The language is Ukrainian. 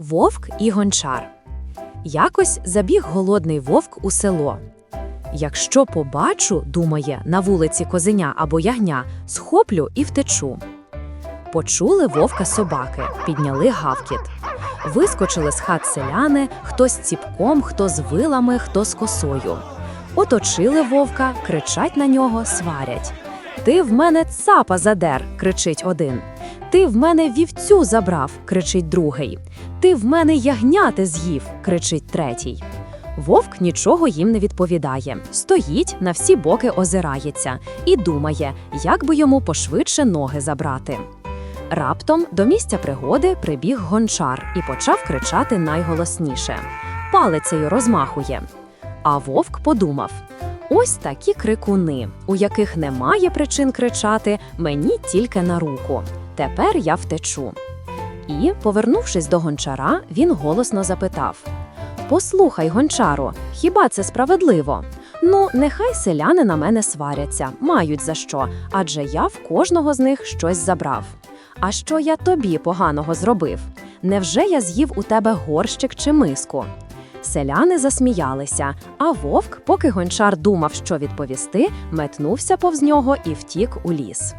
Вовк і гончар. Якось забіг голодний вовк у село. Якщо побачу, думає, на вулиці козеня або ягня, схоплю і втечу. Почули вовка собаки, підняли гавкіт. Вискочили з хат селяни, хто з ціпком, хто з вилами, хто з косою. Оточили вовка, кричать на нього, сварять. Ти в мене цапа задер, кричить один. Ти в мене вівцю забрав, кричить другий. Ти в мене ягняти з'їв, кричить третій. Вовк нічого їм не відповідає, стоїть на всі боки озирається і думає, як би йому пошвидше ноги забрати. Раптом до місця пригоди прибіг гончар і почав кричати найголосніше. Палицею розмахує. А вовк подумав: ось такі крикуни, у яких немає причин кричати, мені тільки на руку. Тепер я втечу. І, повернувшись до гончара, він голосно запитав: Послухай, гончаро, хіба це справедливо? Ну, нехай селяни на мене сваряться, мають за що, адже я в кожного з них щось забрав. А що я тобі поганого зробив? Невже я з'їв у тебе горщик чи миску? Селяни засміялися, а вовк, поки гончар думав, що відповісти, метнувся повз нього і втік у ліс.